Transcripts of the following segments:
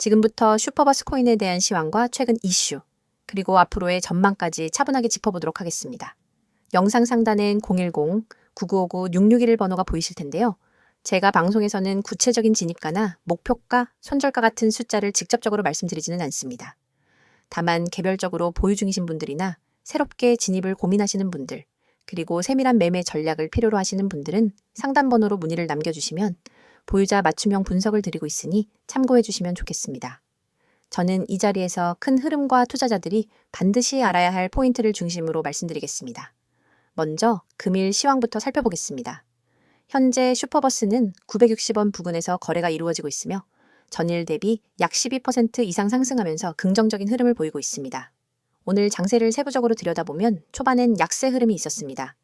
지금부터 슈퍼버스 코인에 대한 시황과 최근 이슈, 그리고 앞으로의 전망까지 차분하게 짚어보도록 하겠습니다. 영상 상단엔 010-9959-661 번호가 보이실 텐데요. 제가 방송에서는 구체적인 진입가나 목표가, 손절가 같은 숫자를 직접적으로 말씀드리지는 않습니다. 다만 개별적으로 보유 중이신 분들이나 새롭게 진입을 고민하시는 분들, 그리고 세밀한 매매 전략을 필요로 하시는 분들은 상담 번호로 문의를 남겨주시면 보유자 맞춤형 분석을 드리고 있으니 참고해 주시면 좋겠습니다. 저는 이 자리에서 큰 흐름과 투자자들이 반드시 알아야 할 포인트를 중심으로 말씀드리겠습니다. 먼저 금일 시황부터 살펴보겠습니다. 현재 슈퍼버스는 960원 부근에서 거래가 이루어지고 있으며 전일 대비 약 12% 이상 상승하면서 긍정적인 흐름을 보이고 있습니다. 오늘 장세를 세부적으로 들여다보면 초반엔 약세 흐름이 있었습니다.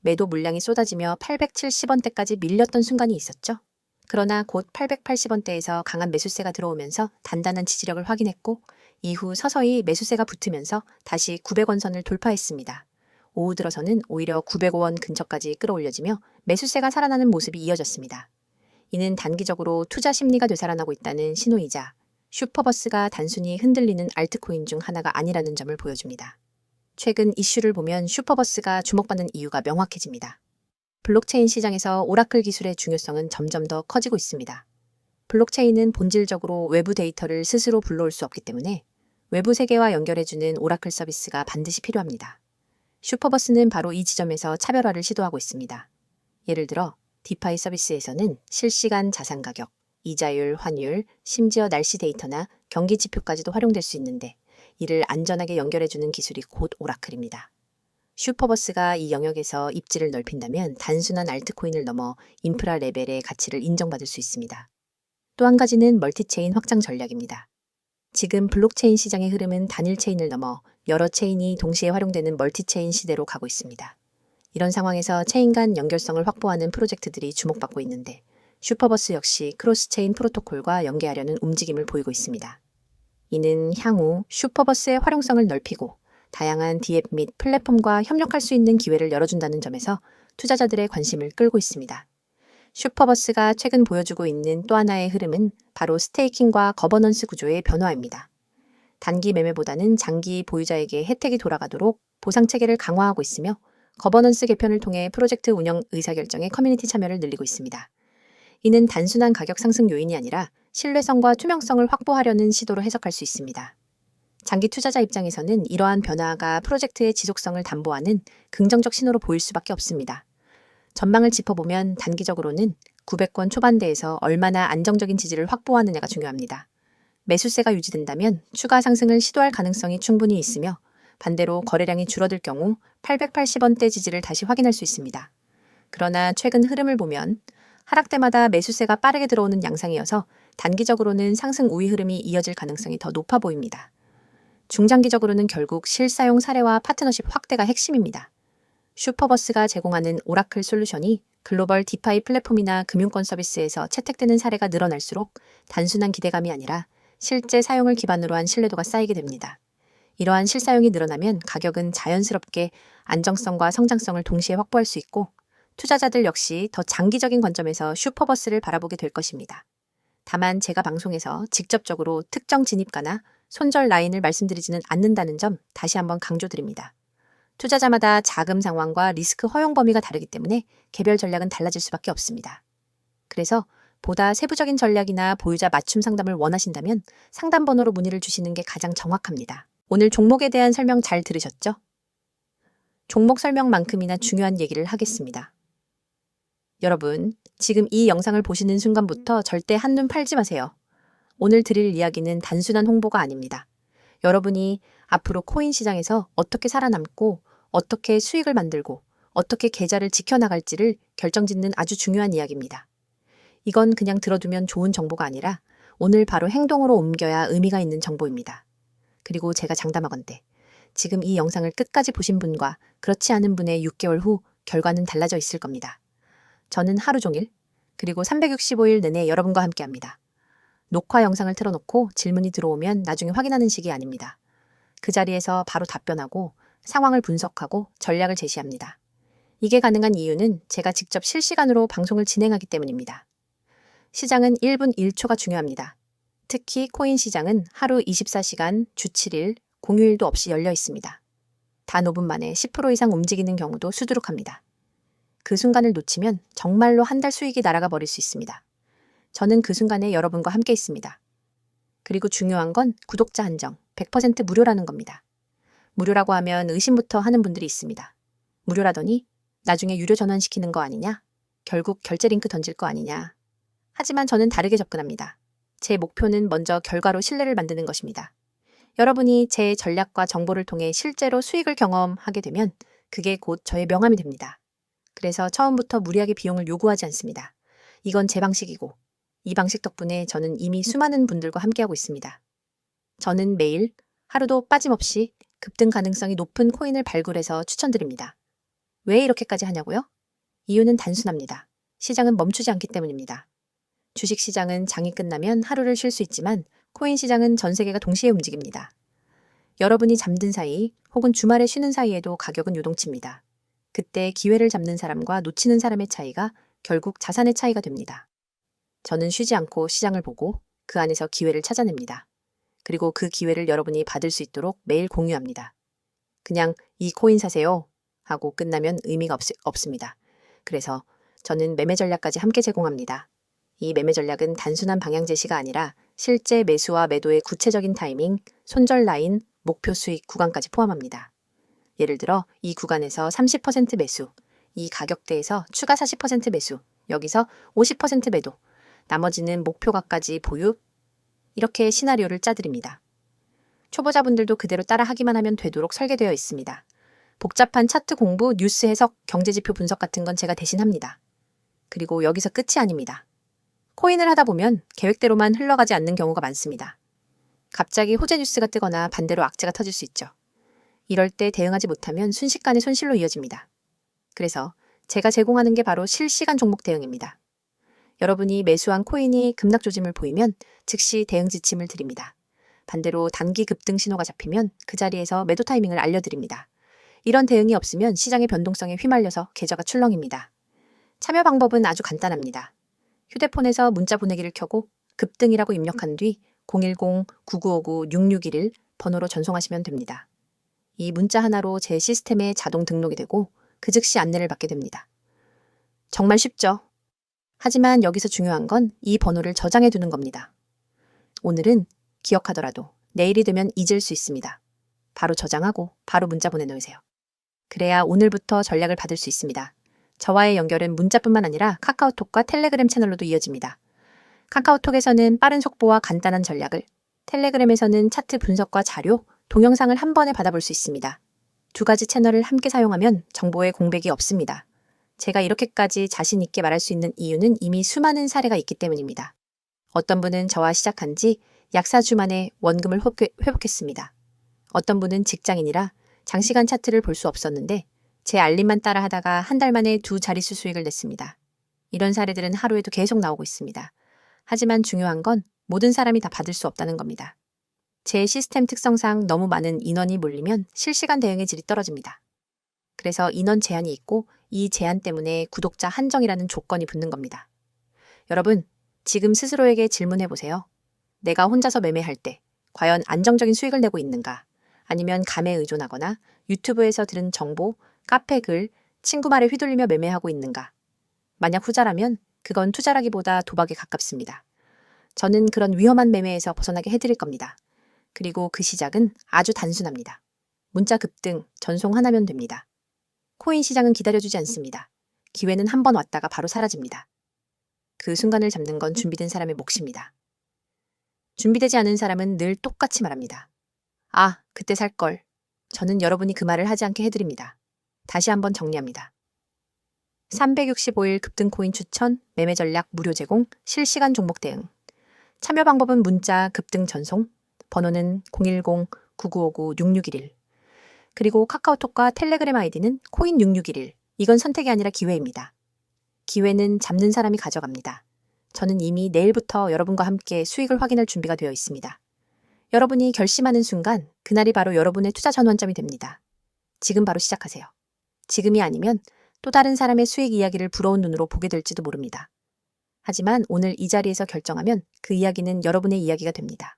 매도 물량이 쏟아지며 870원대까지 밀렸던 순간이 있었죠. 그러나 곧 880원대에서 강한 매수세가 들어오면서 단단한 지지력을 확인했고 이후 서서히 매수세가 붙으면서 다시 900원 선을 돌파했습니다. 오후 들어서는 오히려 905원 근처까지 끌어올려지며 매수세가 살아나는 모습이 이어졌습니다. 이는 단기적으로 투자 심리가 되살아나고 있다는 신호이자 슈퍼버스가 단순히 흔들리는 알트코인 중 하나가 아니라는 점을 보여줍니다. 최근 이슈를 보면 슈퍼버스가 주목받는 이유가 명확해집니다. 블록체인 시장에서 오라클 기술의 중요성은 점점 더 커지고 있습니다. 블록체인은 본질적으로 외부 데이터를 스스로 불러올 수 없기 때문에 외부 세계와 연결해주는 오라클 서비스가 반드시 필요합니다. 슈퍼버스는 바로 이 지점에서 차별화를 시도하고 있습니다. 예를 들어 디파이 서비스에서는 실시간 자산 가격, 이자율, 환율, 심지어 날씨 데이터나 경기 지표까지도 활용될 수 있는데 이를 안전하게 연결해주는 기술이 곧 오라클입니다. 슈퍼버스가 이 영역에서 입지를 넓힌다면 단순한 알트코인을 넘어 인프라 레벨의 가치를 인정받을 수 있습니다. 또 한 가지는 멀티체인 확장 전략입니다. 지금 블록체인 시장의 흐름은 단일 체인을 넘어 여러 체인이 동시에 활용되는 멀티체인 시대로 가고 있습니다. 이런 상황에서 체인 간 연결성을 확보하는 프로젝트들이 주목받고 있는데 슈퍼버스 역시 크로스체인 프로토콜과 연계하려는 움직임을 보이고 있습니다. 이는 향후 슈퍼버스의 활용성을 넓히고 다양한 디앱 및 플랫폼과 협력할 수 있는 기회를 열어준다는 점에서 투자자들의 관심을 끌고 있습니다. 슈퍼버스가 최근 보여주고 있는 또 하나의 흐름은 바로 스테이킹과 거버넌스 구조의 변화입니다. 단기 매매보다는 장기 보유자에게 혜택이 돌아가도록 보상 체계를 강화하고 있으며 거버넌스 개편을 통해 프로젝트 운영 의사결정의 커뮤니티 참여를 늘리고 있습니다. 이는 단순한 가격 상승 요인이 아니라 신뢰성과 투명성을 확보하려는 시도로 해석할 수 있습니다. 장기 투자자 입장에서는 이러한 변화가 프로젝트의 지속성을 담보하는 긍정적 신호로 보일 수밖에 없습니다. 전망을 짚어보면 단기적으로는 900권 초반대에서 얼마나 안정적인 지지를 확보하느냐가 중요합니다. 매수세가 유지된다면 추가 상승을 시도할 가능성이 충분히 있으며 반대로 거래량이 줄어들 경우 880원대 지지를 다시 확인할 수 있습니다. 그러나 최근 흐름을 보면 하락 때마다 매수세가 빠르게 들어오는 양상이어서 단기적으로는 상승 우위 흐름이 이어질 가능성이 더 높아 보입니다. 중장기적으로는 결국 실사용 사례와 파트너십 확대가 핵심입니다. 슈퍼버스가 제공하는 오라클 솔루션이 글로벌 디파이 플랫폼이나 금융권 서비스에서 채택되는 사례가 늘어날수록 단순한 기대감이 아니라 실제 사용을 기반으로 한 신뢰도가 쌓이게 됩니다. 이러한 실사용이 늘어나면 가격은 자연스럽게 안정성과 성장성을 동시에 확보할 수 있고 투자자들 역시 더 장기적인 관점에서 슈퍼버스를 바라보게 될 것입니다. 다만 제가 방송에서 직접적으로 특정 진입가나 손절 라인을 말씀드리지는 않는다는 점 다시 한번 강조드립니다. 투자자마다 자금 상황과 리스크 허용 범위가 다르기 때문에 개별 전략은 달라질 수밖에 없습니다. 그래서 보다 세부적인 전략이나 보유자 맞춤 상담을 원하신다면 상담 번호로 문의를 주시는 게 가장 정확합니다. 오늘 종목에 대한 설명 잘 들으셨죠? 종목 설명만큼이나 중요한 얘기를 하겠습니다. 여러분, 지금 이 영상을 보시는 순간부터 절대 한눈 팔지 마세요. 오늘 드릴 이야기는 단순한 홍보가 아닙니다. 여러분이 앞으로 코인 시장에서 어떻게 살아남고 어떻게 수익을 만들고 어떻게 계좌를 지켜나갈지를 결정짓는 아주 중요한 이야기입니다. 이건 그냥 들어두면 좋은 정보가 아니라 오늘 바로 행동으로 옮겨야 의미가 있는 정보입니다. 그리고 제가 장담하건대 지금 이 영상을 끝까지 보신 분과 그렇지 않은 분의 6개월 후 결과는 달라져 있을 겁니다. 저는 하루 종일 그리고 365일 내내 여러분과 함께 합니다. 녹화 영상을 틀어놓고 질문이 들어오면 나중에 확인하는 식이 아닙니다. 그 자리에서 바로 답변하고 상황을 분석하고 전략을 제시합니다. 이게 가능한 이유는 제가 직접 실시간으로 방송을 진행하기 때문입니다. 시장은 1분 1초가 중요합니다. 특히 코인 시장은 하루 24시간 주 7일 공휴일도 없이 열려 있습니다. 단 5분 만에 10% 이상 움직이는 경우도 수두룩합니다. 그 순간을 놓치면 정말로 한 달 수익이 날아가 버릴 수 있습니다. 저는 그 순간에 여러분과 함께 있습니다. 그리고 중요한 건 구독자 한정, 100% 무료라는 겁니다. 무료라고 하면 의심부터 하는 분들이 있습니다. 무료라더니 나중에 유료 전환시키는 거 아니냐? 결국 결제 링크 던질 거 아니냐? 하지만 저는 다르게 접근합니다. 제 목표는 먼저 결과로 신뢰를 만드는 것입니다. 여러분이 제 전략과 정보를 통해 실제로 수익을 경험하게 되면 그게 곧 저의 명함이 됩니다. 그래서 처음부터 무리하게 비용을 요구하지 않습니다. 이건 제 방식이고 이 방식 덕분에 저는 이미 수많은 분들과 함께하고 있습니다. 저는 매일 하루도 빠짐없이 급등 가능성이 높은 코인을 발굴해서 추천드립니다. 왜 이렇게까지 하냐고요? 이유는 단순합니다. 시장은 멈추지 않기 때문입니다. 주식 시장은 장이 끝나면 하루를 쉴 수 있지만 코인 시장은 전 세계가 동시에 움직입니다. 여러분이 잠든 사이 혹은 주말에 쉬는 사이에도 가격은 요동칩니다. 그때 기회를 잡는 사람과 놓치는 사람의 차이가 결국 자산의 차이가 됩니다. 저는 쉬지 않고 시장을 보고 그 안에서 기회를 찾아냅니다. 그리고 그 기회를 여러분이 받을 수 있도록 매일 공유합니다. 그냥 이 코인 사세요 하고 끝나면 의미가 없, 없습니다. 그래서 저는 매매 전략까지 함께 제공합니다. 이 매매 전략은 단순한 방향 제시가 아니라 실제 매수와 매도의 구체적인 타이밍, 손절 라인, 목표 수익 구간까지 포함합니다. 예를 들어 이 구간에서 30% 매수, 이 가격대에서 추가 40% 매수, 여기서 50% 매도, 나머지는 목표가까지 보유, 이렇게 시나리오를 짜드립니다. 초보자분들도 그대로 따라 하기만 하면 되도록 설계되어 있습니다. 복잡한 차트 공부, 뉴스 해석, 경제지표 분석 같은 건 제가 대신 합니다. 그리고 여기서 끝이 아닙니다. 코인을 하다 보면 계획대로만 흘러가지 않는 경우가 많습니다. 갑자기 호재 뉴스가 뜨거나 반대로 악재가 터질 수 있죠. 이럴 때 대응하지 못하면 순식간에 손실로 이어집니다. 그래서 제가 제공하는 게 바로 실시간 종목 대응입니다. 여러분이 매수한 코인이 급락 조짐을 보이면 즉시 대응 지침을 드립니다. 반대로 단기 급등 신호가 잡히면 그 자리에서 매도 타이밍을 알려드립니다. 이런 대응이 없으면 시장의 변동성에 휘말려서 계좌가 출렁입니다. 참여 방법은 아주 간단합니다. 휴대폰에서 문자 보내기를 켜고 급등이라고 입력한 뒤 010-9959-6611 번호로 전송하시면 됩니다. 이 문자 하나로 제 시스템에 자동 등록이 되고 그 즉시 안내를 받게 됩니다. 정말 쉽죠? 하지만 여기서 중요한 건 이 번호를 저장해 두는 겁니다. 오늘은 기억하더라도 내일이 되면 잊을 수 있습니다. 바로 저장하고 바로 문자 보내놓으세요. 그래야 오늘부터 전략을 받을 수 있습니다. 저와의 연결은 문자뿐만 아니라 카카오톡과 텔레그램 채널로도 이어집니다. 카카오톡에서는 빠른 속보와 간단한 전략을, 텔레그램에서는 차트 분석과 자료, 동영상을 한 번에 받아볼 수 있습니다. 두 가지 채널을 함께 사용하면 정보의 공백이 없습니다. 제가 이렇게까지 자신 있게 말할 수 있는 이유는 이미 수많은 사례가 있기 때문입니다. 어떤 분은 저와 시작한 지 약 4주 만에 원금을 회복했습니다. 어떤 분은 직장인이라 장시간 차트를 볼 수 없었는데 제 알림만 따라 하다가 한 달 만에 두 자릿수 수익을 냈습니다. 이런 사례들은 하루에도 계속 나오고 있습니다. 하지만 중요한 건 모든 사람이 다 받을 수 없다는 겁니다. 제 시스템 특성상 너무 많은 인원이 몰리면 실시간 대응의 질이 떨어집니다. 그래서 인원 제한이 있고 이 제한 때문에 구독자 한정이라는 조건이 붙는 겁니다. 여러분, 지금 스스로에게 질문해 보세요. 내가 혼자서 매매할 때 과연 안정적인 수익을 내고 있는가? 아니면 감에 의존하거나 유튜브에서 들은 정보, 카페 글, 친구 말에 휘둘리며 매매하고 있는가? 만약 후자라면 그건 투자라기보다 도박에 가깝습니다. 저는 그런 위험한 매매에서 벗어나게 해드릴 겁니다. 그리고 그 시작은 아주 단순합니다. 문자 급등, 전송 하나면 됩니다. 코인 시장은 기다려주지 않습니다. 기회는 한 번 왔다가 바로 사라집니다. 그 순간을 잡는 건 준비된 사람의 몫입니다. 준비되지 않은 사람은 늘 똑같이 말합니다. 아, 그때 살 걸. 저는 여러분이 그 말을 하지 않게 해드립니다. 다시 한번 정리합니다. 365일 급등 코인 추천, 매매 전략 무료 제공, 실시간 종목 대응. 참여 방법은 문자 급등 전송, 번호는 010-9959-6611. 그리고 카카오톡과 텔레그램 아이디는 코인6611. 이건 선택이 아니라 기회입니다. 기회는 잡는 사람이 가져갑니다. 저는 이미 내일부터 여러분과 함께 수익을 확인할 준비가 되어 있습니다. 여러분이 결심하는 순간 그날이 바로 여러분의 투자 전환점이 됩니다. 지금 바로 시작하세요. 지금이 아니면 또 다른 사람의 수익 이야기를 부러운 눈으로 보게 될지도 모릅니다. 하지만 오늘 이 자리에서 결정하면 그 이야기는 여러분의 이야기가 됩니다.